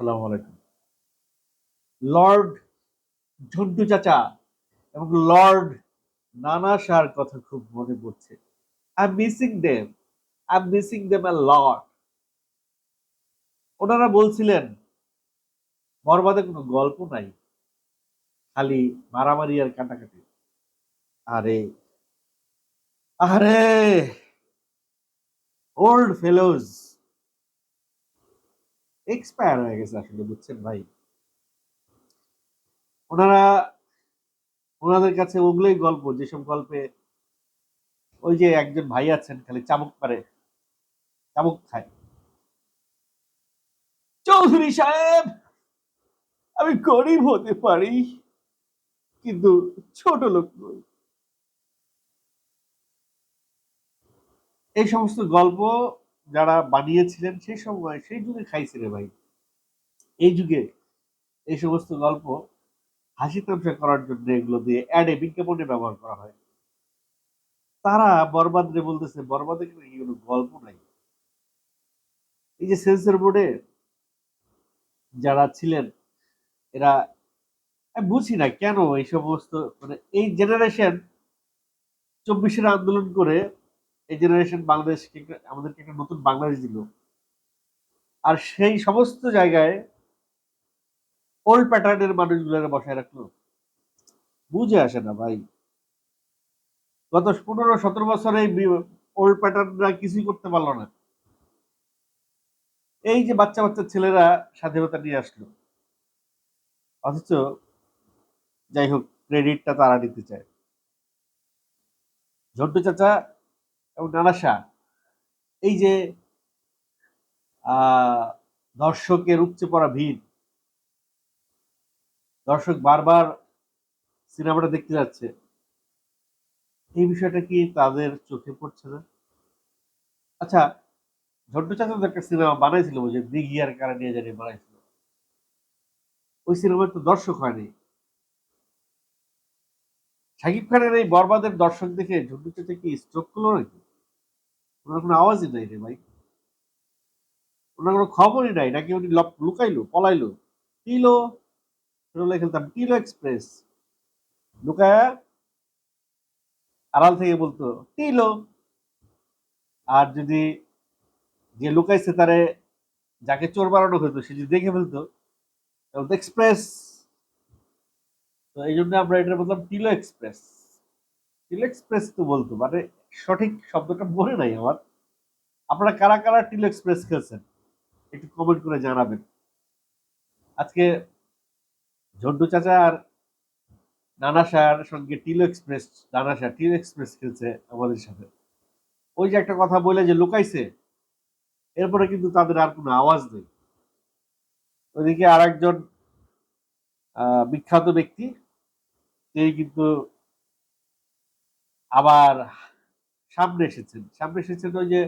আসসালামু আলাইকুম। লর্ড ঝন্টু চাচা এবং লর্ড নানা শাহর কথা খুব মনে পড়ছে। I missing them I missing them a lord ওনারা বলছিলেন বরবাদে কোনো গল্প নাই। খালি মারামারি আর কাটাকাটি আরে আরে ওল্ড ফেলোজ এক্সপায়ার হয়ে গেছে আসলে, বুঝছেন ভাই? ওনারা, ওনাদের কাছে ওগুলোই গল্প, যেসব গল্পে ওই যে একজন ভাই আছেন, খালি চামক পারে চামক খায়। চৌধুরী সাহেব, আমি গরিব হতে পারি, কিন্তু ছোট লোক নই। এই সমস্ত গল্প যারা বানিয়েছিলেন সেই সময়, সেই যুগে খাইছে ভাই। এই যুগে এই সমস্ত গল্প হাসি তামসা করার জন্য এগুলো দিয়ে অ্যাডে বিজ্ঞাপনে ব্যবহার করা হয়। তারা বরবাদ রে বলতেছে, বরবাদে কিন্তু কোনো গল্প নাই। এই যে সেন্সর বোর্ডে যারা ছিলেন, এরা বুঝি না কেন এই সমস্ত মানে এই জেনারেশন চব্বিশের আন্দোলন করে এই জেনারেশন বাংলাদেশকে আমাদেরকে একটা নতুন বাংলাদেশ দিল। আর সেই সমস্ত জায়গায় ওল্ড প্যাটার্নের মানুষগুলোকে বসায় রাখল। বুঝে আসে না ভাই। গত পনেরো, সতেরো বছরে ওল্ড প্যাটার্নরা কিছুই করতে পারল না। এই যে বাচ্চা বাচ্চা ছেলেরা স্বাধীনতা নিয়ে আসলো। অথচ যাই হোক ক্রেডিটটা তারা নিতে চায়। ঝন্টু চাচা এবং নানা শাহ এই যে দর্শকের উপচে পড়া ভিড়। দর্শক বারবার সিনেমাটা দেখতে যাচ্ছে। এই বিষয়টা কি তাদের চোখে পড়ছে না? আচ্ছা ঝন্টু চাচা তো একটা সিনেমা বানাইছিল যে দিঘি আর নিয়ে জানি বানাইছিল। ওই সিনেমায় তো দর্শক হয়নি। শাকিব খানের এই বরবাদের দর্শক দেখে ঝন্টু কি স্ট্রোক করল নাকি? ওনার কোনো আওয়াজই নাই রে ভাই। ওনার কোনো খবরই নাই, নাকি উনি লুকাইলো, পলাইলো। টিলো ছোটবেলায় খেলতাম টিলো এক্সপ্রেস লুকায়া? আড়াল থেকে বলতো টিলো আর যদি যে লুকাইছে তারে যাকে চোর বানানো হতো, সে যদি দেখে ফেলতো এক্সপ্রেস তো এই জন্য আমরা এটা বললাম টিলো এক্সপ্রেস। টিলো এক্সপ্রেস তো বলতো মানে সঠিক শব্দটা মনে নাই আমার। আপনারা কারা কারা টিলো এক্সপ্রেস খেলছেন? একটু কমেন্ট করে জানাবেন। আজকে ঝন্টু চাচা আর নানা শাহর সঙ্গে টিলো এক্সপ্রেস, নানা শাহ টিলো এক্সপ্রেস খেলছে আমাদের সাথে। ওই যে একটা কথা বলে যে লুকাইছে, এরপরে কিন্তু তাদের আর কোনো আওয়াজ নেই। ওইদিকে আর একজন বিখ্যাত ব্যক্তি। তিনি কিন্তু আবার সামনে এসেছেন। সামনে এসেছেন ওই যে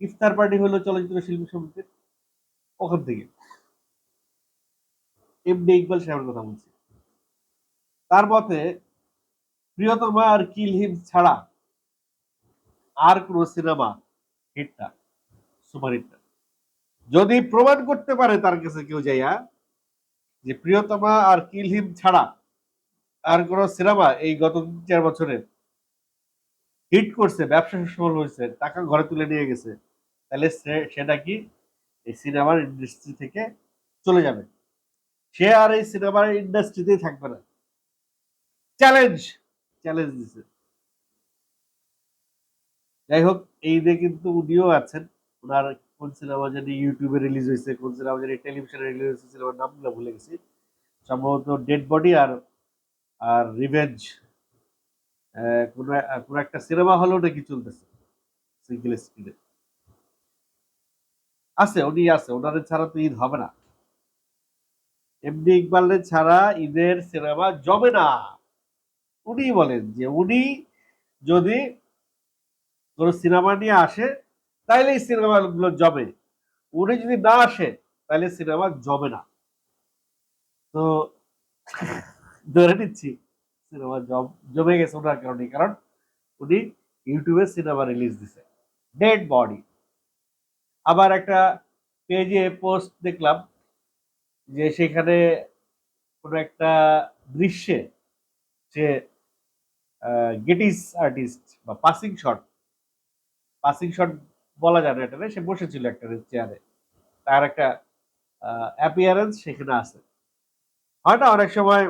ইফতার পার্টি হলো চলচ্চিত্র শিল্পী সমিতির ওখান থেকে। এমডি ইকবাল সাহেবের কথা বলছি। তার মতে প্রিয়তমা আর কিল হিম ছাড়া আর কোন সিনেমা হিট না সুপার হিট না যদি প্রমাণ করতে পারে তার কাছে কেউ যাইয়া যে প্রিয়তমা আর কিল হিম ছাড়া আর কোন সিনেমা এই গত তিন চার বছরে হিট করছে, ব্যবসা সফল হয়েছে, টাকা ঘরে তুলে নিয়ে গেছে, তাহলে সেটা কি এই সিনেমার ইন্ডাস্ট্রি থেকে চলে যাবে? সে আর এই সিনেমার ইন্ডাস্ট্রিতেই থাকবে না। চ্যালেঞ্জ চ্যালেঞ্জ দিছে। যাই হোক, এই দিয়ে কিন্তু উনিও আছেন, ওনার কোন সিনেমা জানি ইউটিউবে রিলিজ হয়েছে, কোন সিনেমা জানি টেলিভিশনে রিলিজ হয়েছে, সিনেমার নামগুলো ভুলে গেছি। সম্ভবত ডেড বডি আর আর রিভেঞ্জ কোনো, কোন একটা সিনেমা হলেও নাকি চলতেছে সিঙ্গেল স্ক্রিনে আছে, উনি আছে ওনাদের ছাড়া তো ঈদ হবে না। এমনি ইকবালের ছাড়া ঈদের সিনেমা জমে না। উনি বলেন যে উনি যদি কোনো সিনেমা নিয়ে আসে তাহলে এই সিনেমাগুলো জমে। উনি যদি না আসে তাহলে সিনেমা জমে না। তো, ধরে নিচ্ছি সিনেমা জম, জমে গেছে ওনার কারণে। কারণ উনি ইউটিউবে সিনেমা রিলিজ দিছে। ডেড বডি আবার একটা পেজে পোস্ট দেখলাম, যে সেখানে কোনো একটা দৃশ্যে সে গেটিস আর্টিস্ট বা পাসিং শট পাসিং শট বলা যায় না এটা সে বসেছিল একটা চেয়ারে তার একটা অ্যাপিয়ারেন্স সেখানে আছে। হয় না অনেক সময়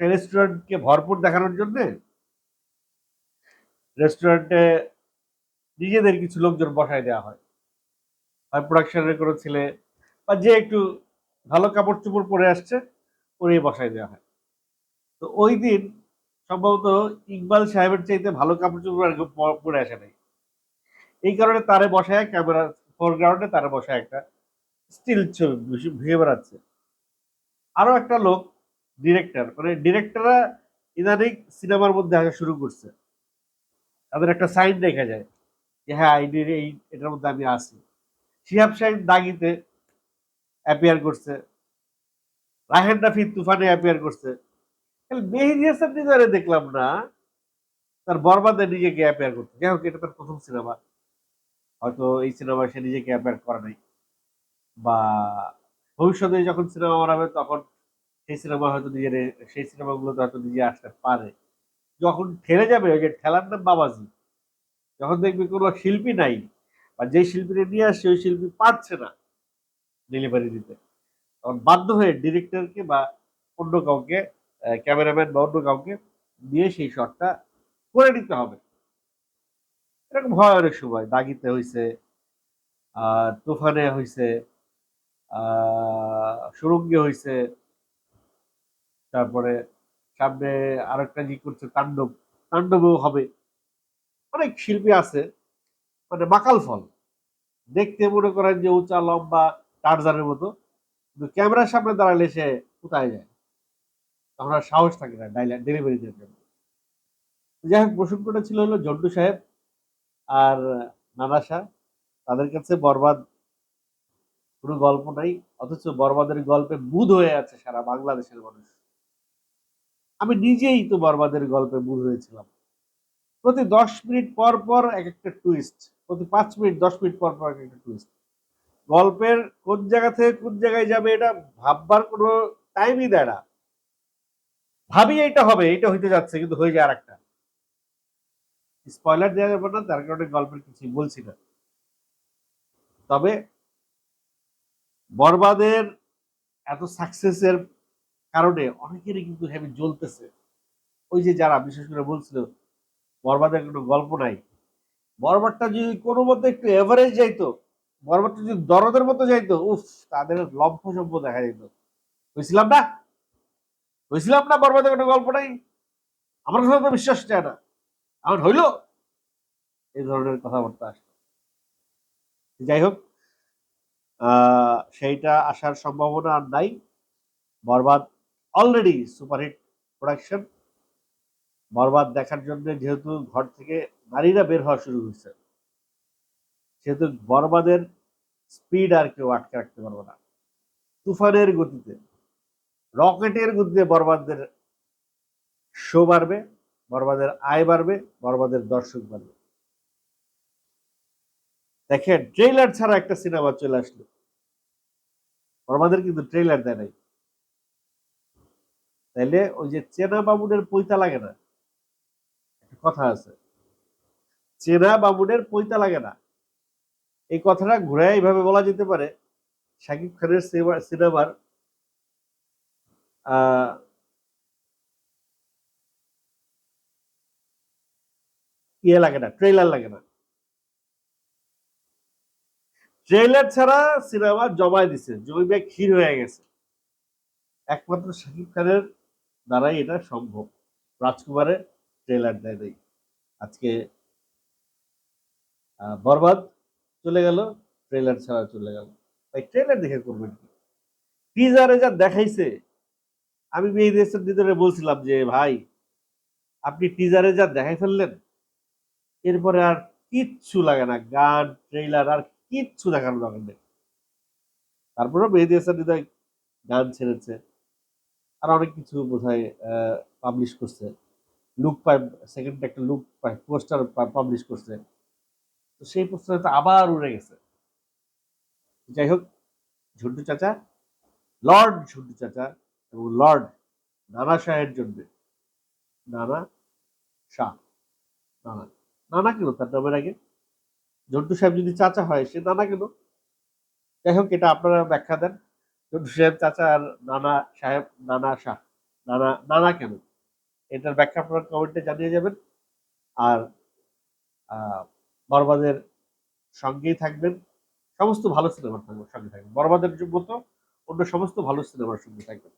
রেস্টুরেন্টকে ভরপুর দেখানোর জন্য রেস্টুরেন্টে নিজেদের কিছু লোকজন বসায় দেওয়া হয়। হয় প্রোডাকশনের কোনো ছেলে বা যে একটু ভালো কাপড় চোপড় পরে আসছে পরে বসায় দেওয়া হয়। তো ওই দিন সম্ভবত ইকবাল সাহেবের চাইতে ভালো কাপড় চোপড় আর পরে আসে নাই। এই কারণে তারে বসায় ক্যামেরা ফোরগ্রাউন্ডে তারে বসায় একটা স্টিল ছবি ভেঙে বেড়াচ্ছে। আরও একটা লোক ডিরেক্টর মানে ডিরেক্টররা ইদানিং সিনেমার মধ্যে আসা শুরু করছে। তাদের একটা সাইন দেখা যায় যে হ্যাঁ এই এটার মধ্যে আমি আছি। শিহাব শাহিন দাগিতে অ্যাপিয়ার করছে। রাহেন রাফি তুফানে অ্যাপিয়ার করছে। মেহেদি হাসান দেখলাম না, তার বরবাদে নিজেকে অ্যাপিয়ার করতে যাই হোক, এটা তার প্রথম সিনেমা হয়তো এই সিনেমায় সে নিজেকে অ্যাপিয়ার করে নাই। বা ভবিষ্যতে যখন সিনেমা বানাবে তখন সেই সিনেমা হয়তো নিজের সেই সিনেমাগুলোতে হয়তো নিজে আসতে পারে। যখন ঠেলে যাবে, ওই যে ঠেলার নাম বাবাজি। যখন দেখবি কোনো শিল্পী নাই, বা যে শিল্পীকে নিয়ে আসছে, ওই শিল্পী পারছে না ডেলিভারি দিতে। তখন বাধ্য হয়ে ডিরেক্টরকে বা অন্য কাউকে ক্যামেরাম্যান বা অন্য কাউকে দিয়ে সেই শটটা করে নিতে হবে। এরকম হয় অনেক সময়। দাগিতে হয়েছে তুফানে হয়েছে সুরঙ্গে হয়েছে তারপরে সামনে আরেকটা জি করছে, তাণ্ডব। তাণ্ডবেও হবে। অনেক শিল্পী আছে মানে মাকাল ফল। দেখতে মনে করেন যে উঁচা, লম্বা, টারজানের মতো, কিন্তু ক্যামেরার সামনে দাঁড়ালে সে কোথায় যায়? তখন আর সাহস থাকে না ডেলিভারি দেওয়ার জন্য। যাই হোক প্রসঙ্গটা ছিল হলো জন্টু সাহেব আর নানা শাহ, তাদের কাছে বরবাদ কোনো গল্প নাই, অথচ বরবাদের গল্পে বুধ হয়ে আছে সারা বাংলাদেশের মানুষ। আমি নিজেই তো বরবাদের গল্পে বুধ হয়েছিলাম। প্রতি দশ মিনিট পর পর এক একটা টুইস্ট প্রতি পাঁচ মিনিট, দশ মিনিট পর পর এক একটা টুইস্ট গল্পের কোন জায়গা থেকে কোন জায়গায় যাবে এটা ভাববার কোনো টাইমই দেয় না। ভাবি এটা হবে, এটা হইতে যাচ্ছে, কিন্তু হয়ে যায় আর একটা স্পয়লার দেওয়া যাবে না তার কারণে গল্পের কিছুই বলছি না তবে বরবাদের এত সাকসেসের কারণে অনেকেরই কিন্তু হেভি জ্বলতেছে। ওই যে যারা, বিশেষ করে বলছিল বরবাদের কোনো গল্প নাই। বরবাদটা যদি কোনো মতো একটু এভারেজ যাইতো, বরবাদটা যদি দরদের মতো যাইতো, উফ, তাদের লম্ফ সম্প দেখা যেত। বুঝছিলাম না? বুঝছিলাম না বরবাদের কোনো গল্প নাই? আমার কথা তো বিশ্বাস চায় না। আমার হইল? এই ধরনের কথাবার্তা আসতো যাই হোক সেইটা আসার সম্ভাবনা আর নাই। বরবাদ অলরেডি সুপারহিট প্রোডাকশন বরবাদ দেখার জন্য যেহেতু ঘর থেকে নারীরা বের হওয়া শুরু হয়েছে, সেহেতু বরবাদের স্পিড আর কেউ আটকে রাখতে পারবে না। তুফানের গতিতে, রকেটের গতিতে বরবাদের শো বাড়বে। বরবাদের আয় বাড়বে, বরবাদের দর্শক বাড়বে। দেখেন ট্রেলার ছাড়া একটা সিনেমা চলে আসলো। বরবাদের কিন্তু ট্রেলার দেয় নাই। তাইলে ওই যে চেনা বামুনের পৈতা লাগে না। একটা কথা আছে। চেনা বামুনের পৈতা লাগে না। এই কথাটা ঘুরে এইভাবে বলা যেতে পারে। শাকিব খানের সিনেমা- সিনেমার ইয়ে লাগে না ট্রেলার লাগে না। ট্রেলার ছাড়া সিনেমা জমায় দিছে জমিবে ক্ষীর হয়ে গেছে। একমাত্র শাকিব খানের দ্বারাই এটা সম্ভব। রাজকুমারের ট্রেলার দেয় নাই। আজকে বরবাদ চলে গেল ট্রেলার ছাড়া চলে গেল। তাই ট্রেলার দেখে করবেন কি? টিজারে যা দেখাইছে, আমি মেহেদিসের ভিতরে বলছিলাম যে, ভাই, আপনি টিজারে যা দেখাই ফেললেন এরপরে আর কিচ্ছু লাগে না, গান ট্রেলার আর কিচ্ছু দেখানো দরকার নেই। তারপরে মেহেদি হাসান হৃদয় গান ছেড়েছে, আর অনেক কিছু বোধহয় পাবলিশ করছে। লুক পাই সেকেন্ড একটা লুক পাই পোস্টার পাবলিশ করছে। তো সেই পোস্টার তো আবার উড়ে গেছে। যাই হোক, ঝন্টু চাচা লর্ড ঝন্টু চাচা এবং লর্ড নানা শাহের জন্য, নানা শাহ, নানা। নানা কেন? তার নামের আগে? জন্টু সাহেব যদি চাচা হয়, সে নানা কেন? যাই হোক, এটা আপনারা ব্যাখ্যা দেন। ঝন্টু সাহেব, চাচা আর নানা সাহেব, নানা শাহ, নানা নানা কেন? এটার ব্যাখ্যা আপনারা কমেন্টে জানিয়ে যাবেন। আর বরবাদের সঙ্গেই থাকবেন। সমস্ত ভালো সিনেমার সঙ্গে থাকবেন। বরবাদের মতো অন্য সমস্ত ভালো সিনেমার সঙ্গে থাকবেন।